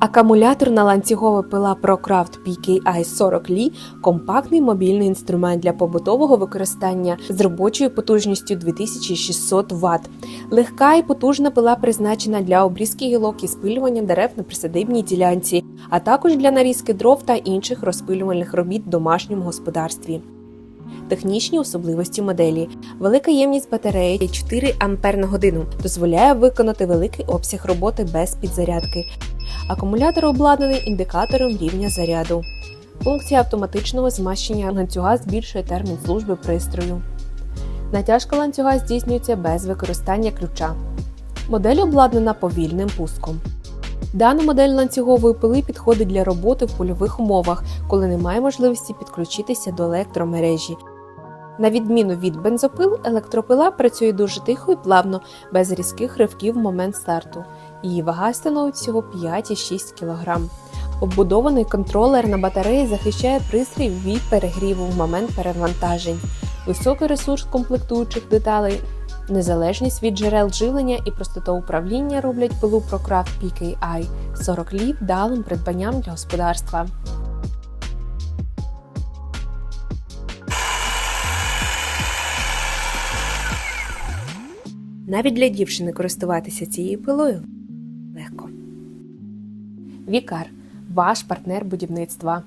Акумуляторна ланцюгова пила ProCraft PKI 40 Li – компактний мобільний інструмент для побутового використання з робочою потужністю 2600 Вт. Легка і потужна пила призначена для обрізки гілок і спилювання дерев на присадибній ділянці, а також для нарізки дров та інших розпилювальних робіт в домашньому господарстві. Технічні особливості моделі. Велика ємність батареї 4 Ампер на годину дозволяє виконати великий обсяг роботи без підзарядки. Акумулятор обладнаний індикатором рівня заряду. Функція автоматичного змащення ланцюга збільшує термін служби пристрою. Натяжка ланцюга здійснюється без використання ключа. Модель обладнана повільним пуском. Дана модель ланцюгової пили підходить для роботи в польових умовах, коли немає можливості підключитися до електромережі. На відміну від бензопил, електропила працює дуже тихо і плавно, без різких ривків в момент старту. Її вага становить всього 5,6 кг. Оббудований контролер на батареї захищає пристрій від перегріву в момент перевантажень, високий ресурс комплектуючих деталей, незалежність від джерел живлення і простота управління роблять пилу ProCraft PKI 40 лів вдалим придбанням для господарства. Навіть для дівчини користуватися цією пилою легко. Вікар ваш партнер будівництва.